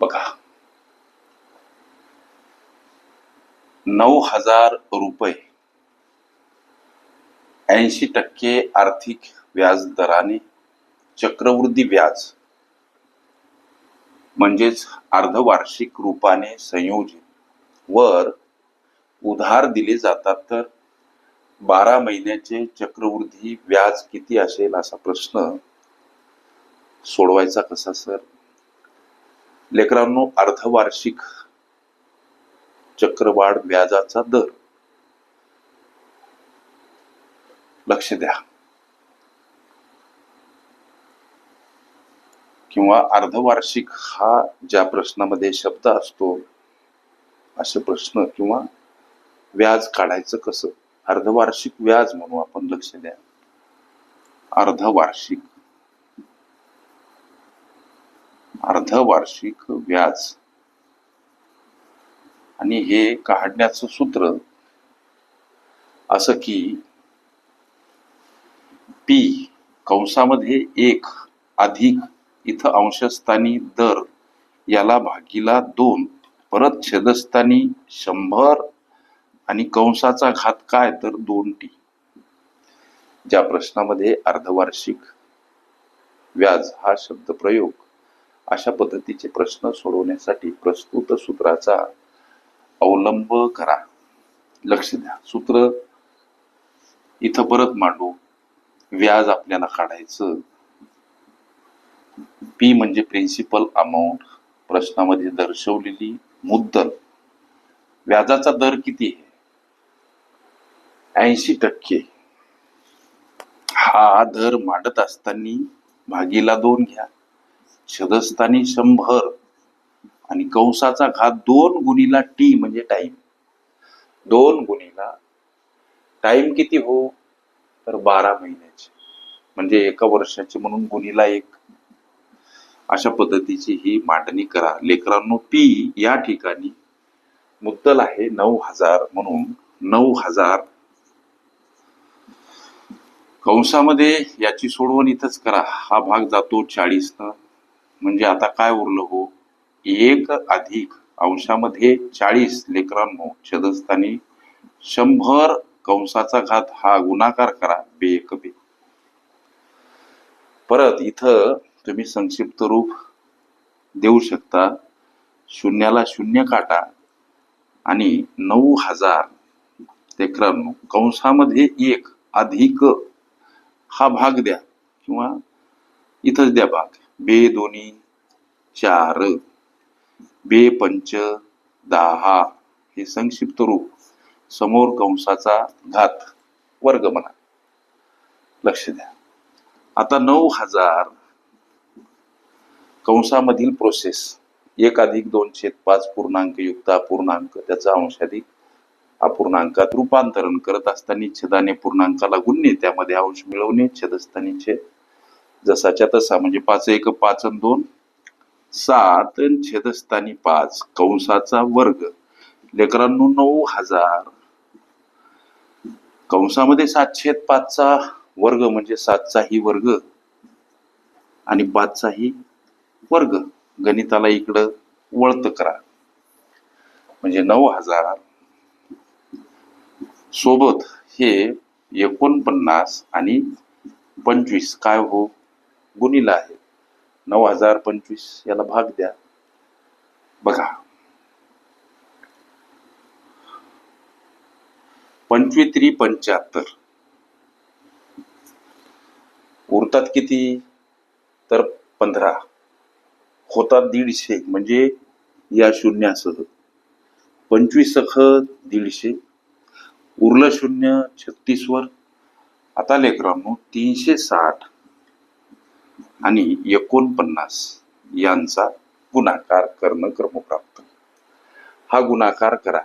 बघा. नऊ हजार रुपये. ऐंशी टक्के आर्थिक व्याज दराने चक्रवृद्धी व्याज. म्हणजेच अर्धवार्षिक रूपाने संयोजित वर उधार दिले जातात तर बारा महिन्याचे चक्रवृद्धी व्याज किती असेल असा प्रश्न सोडवायचा कसा सर? लेकरांनो अर्धवार्षिक चक्रवाढ व्याजाचा दर. लक्ष द्या. किंवा अर्धवार्षिक हा ज्या प्रश्नामध्ये शब्द असतो असे प्रश्न किंवा व्याज काढायचं कसं? अर्धवार्षिक व्याज म्हणू आपण लक्ष द्या. अर्धवार्षिक अर्धवार्षिक व्याज. आणि हे काढण्याचं सूत्र असं की पी कंसामध्ये एक अधिक इथं अंशस्थानी दर याला भागीला दोन परत छेदस्थानी शंभर आणि कंसाचा घात काय तर दोन टी ज्या प्रश्नामध्ये अर्धवार्षिक व्याज हा शब्द प्रयोग अशा पद्धतीचे प्रश्न सोडवण्यासाठी प्रस्तुत सूत्राचा अवलंब करा. लक्ष द्या. सूत्र इथं परत मांडू. व्याज आपल्याला काढायचं. पी म्हणजे प्रिन्सिपल अमाऊंट प्रश्नामध्ये दर्शवलेली मुद्दल. व्याजाचा दर किती आहे? ऐंशी टक्के. हा दर मांडत असताना भागीला दोन घ्या. छदस्थानी शंभर आणि कंसाचा घात दोन गुणीला टी म्हणजे टाइम दोन गुणीला टाइम किती हो? तर बारा महिन्याचे. म्हणजे एका वर्षाचे म्हणून गुणीला एक. अशा पद्धतीची ही मांडणी करा. लेकरांनो पी या ठिकाणी मुद्दल आहे नऊ हजार म्हणून. नऊ हजार. कंसामध्ये याची सोडवण इथंच करा. हा भाग जातो चाळीस न म्हणजे आता काय उरलं हो? एक अधिक अंशामध्ये चाळीस लेकरांनो छदस्थानी शंभर कंसाचा घात हा गुणाकार करा बे एक बे. परत इथं तुम्ही संक्षिप्त रूप देऊ शकता. शून्याला शून्य काटा आणि नऊ हजार लेकरांनो कंसामध्ये एक अधिक हा भाग द्या किंवा इथंच द्या भाग. बे दोन्ही चार. बे पंच दहा. हे संक्षिप्त रूप. समोर कंसाचा घात. वर्ग म्हणा. लक्ष द्या. आता नऊ हजार. कंसामधील प्रोसेस एक अधिक दोनशे पाच पूर्णांक युक्त अपूर्णांक. त्याचा अंशाधिक अपूर्णांकात रूपांतरण करत असताना छेदाने पूर्णांकाला गुणणे त्यामध्ये अंश मिळवणे. छेदस्थानी छेद जसाच्या तसा म्हणजे पाच एक पाच आणि दोन सात छेदस्थानी पाच कंसाचा वर्ग. लेकरांनो नऊ हजार. कंसामध्ये सात छेद पाचचा वर्ग म्हणजे सातचाही वर्ग आणि पाचचाही वर्ग. गणिताला इकडं वळत करा. म्हणजे नऊ हजार. सोबत हे एकोणपन्नास आणि पंचवीस. काय हो? गुणीला आहे. नऊ हजार पंचवीस याला भाग द्या. बघा. पंचवीस त्री पंच्याहत्तर. उरतात किती? तर पंधरा. होतात दीडशे म्हणजे या शून्यासह. पंचवीस सख दीडशे. उरलं शून्य छत्तीसवर. आता लेकरांनो तीनशे साठ. आणि एकोणपन्नास यांचा गुणाकार करणं क्रमप्राप्त. हा गुणाकार करा.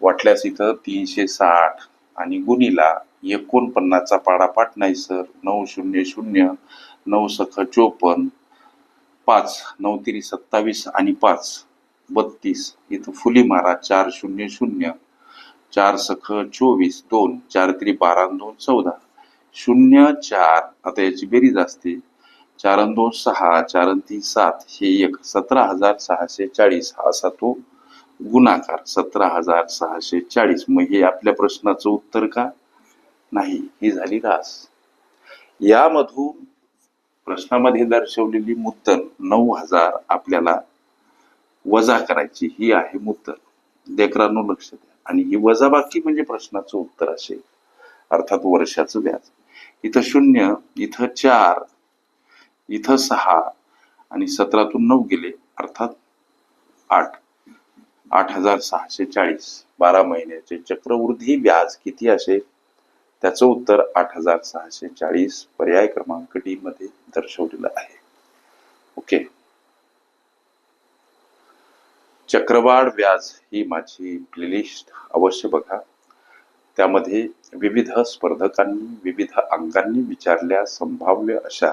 वाटल्यास इथं तीनशे साठ आणि गुणीला एकोणपन्नासचा पाडापाठ नाही सर. नऊ शून्य शून्य नऊ सख चोपन्न पाच नऊ तिरी सत्तावीस आणि पाच बत्तीस. इथं फुली मारा चार शून्य शून्य चार सख चोवीस दोन चार त्रि बारा दोन चौदा. शून्य चार आता याची बेरीज असते. चारण दोन सहा चारण तीन सात हे एक. सतरा हजार सहाशे चाळीस हा असा तो गुणाकार. सतरा हजार सहाशे चाळीस. मग हे आपल्या प्रश्नाचं उत्तर का? नाही. ही झाली रास. यामधून प्रश्नामध्ये दर्शवलेली मुद्दल नऊ हजार आपल्याला वजा करायची ही आहे मुद्दल. लेकरांनो लक्ष द्या. आणि ही वजाबाकी म्हणजे प्रश्नाचं उत्तर असेल. अर्थात वर्षाचं व्याज. इथं शून्य इथं चार इथं सहा आणि सतरातून नऊ गेले अर्थात आठ. आठ हजार सहाशे चाळीस. बारा महिन्याचे चक्रवृद्धी व्याज किती असेल? त्याचं उत्तर आठ हजार सहाशे चाळीस पर्याय क्रमांक डी मध्ये दर्शवलेलं आहे. ओके. चक्रवाढ व्याज ही माझी प्लेलिस्ट. अवश्य बघा. त्यामध्ये विविध स्पर्धकांनी विविध अंकांनी विचारल्या संभाव्य अशा